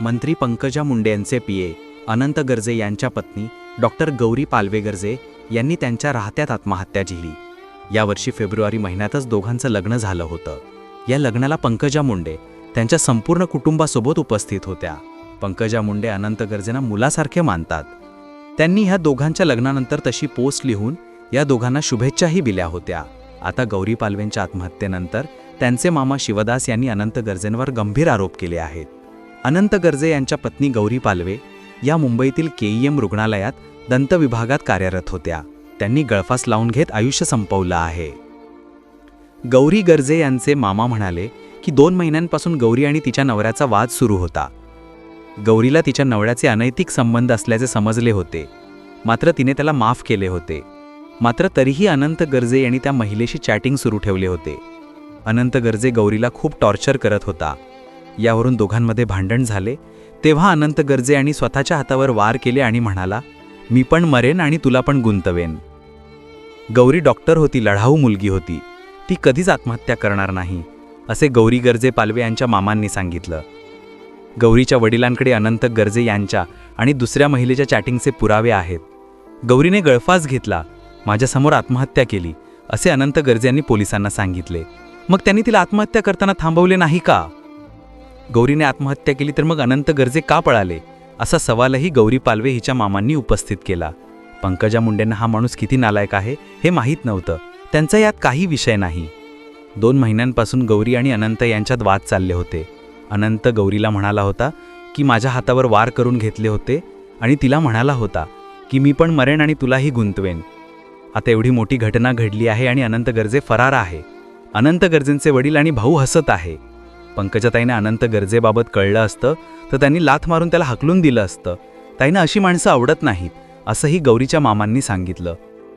मंत्री पंकजा मुंडे यांचे पीए अनंत गर्जे यांच्या पत्नी डॉक्टर गौरी पालवे गर्जे यांनी त्यांच्या राहत्यात आत्महत्या झिली. यावर्षी फेब्रुवारी महिन्यातच दोघांचं लग्न झालं होतं. या लग्नाला पंकजा मुंडे त्यांच्या संपूर्ण कुटुंबासोबत उपस्थित होत्या. पंकजा मुंडे अनंत गर्जेंना मुलासारखे मानतात. त्यांनी ह्या दोघांच्या लग्नानंतर तशी पोस्ट लिहून या दोघांना शुभेच्छाही दिल्या होत्या. आता गौरी पालवेंच्या आत्महत्येनंतर त्यांचे मामा शिवदास यांनी अनंत गर्जेंवर गंभीर आरोप केले आहेत. अनंत गर्जे यांच्या पत्नी गौरी पालवे या मुंबईतील केईएम रुग्णालयात दंत विभागात कार्यरत होत्या. त्यांनी गळफास लावून घेत आयुष्य संपवलं आहे. गौरी गर्जे यांचे मामा म्हणाले की दोन महिन्यांपासून गौरी आणि तिच्या नवऱ्याचा वाद सुरू होता. गौरीला तिच्या नवऱ्याचे अनैतिक संबंध असल्याचे समजले होते. मात्र तिने त्याला माफ केले होते. मात्र तरीही अनंत गर्जे यांनी त्या महिलेशी चॅटिंग सुरू ठेवले होते. अनंत गर्जे गौरीला खूप टॉर्चर करत होता. यावरून दोघांमध्ये भांडण झाले. तेव्हा अनंत गर्जे आणि स्वतःच्या हातावर वार केले आणि म्हणाला मी पण मरेन आणि तुला पण गुंतवेन. गौरी डॉक्टर होती लढाऊ मुलगी होती. ती कधीच आत्महत्या करणार नाही असे गौरी गर्जे पालवे यांच्या मामांनी सांगितलं. गौरीच्या वडिलांकडे अनंत गर्जे यांच्या आणि दुसऱ्या महिलेच्या चॅटिंगचे पुरावे आहेत. गौरीने गळफास घेतला माझ्यासमोर आत्महत्या केली असे अनंत गर्जे यांनी पोलिसांना सांगितले. मग त्यांनी तिला आत्महत्या करताना थांबवले नाही का? गौरीने आत्महत्या केली तर मग अनंत गर्जे का पळाले? असा सवालही गौरी पालवे हिच्या मामांनी उपस्थित केला. पंकजा मुंडेंना हा माणूस किती नालायक आहे हे माहीत नव्हतं. त्यांचा यात काही विषय नाही. दोन महिन्यांपासून गौरी आणि अनंत यांच्यात वाद चालले होते. अनंत गौरीला म्हणाला होता की माझ्या हातावर वार करून घेतले होते आणि तिला म्हणाला होता की मी पण मरेन आणि तुलाही गुंतवेन. आता एवढी मोठी घटना घडली आहे आणि अनंत गरजे फरार आहे. अनंत गरजेंचे वडील आणि भाऊ हसत आहे. पंकजाताईने अनंत गरजेबाबत कळलं असतं तर त्यांनी लाथ मारून त्याला हकलून दिलं असतं. ताईनं अशी माणसं आवडत नाहीत असंही गौरीच्या मामांनी सांगितलं.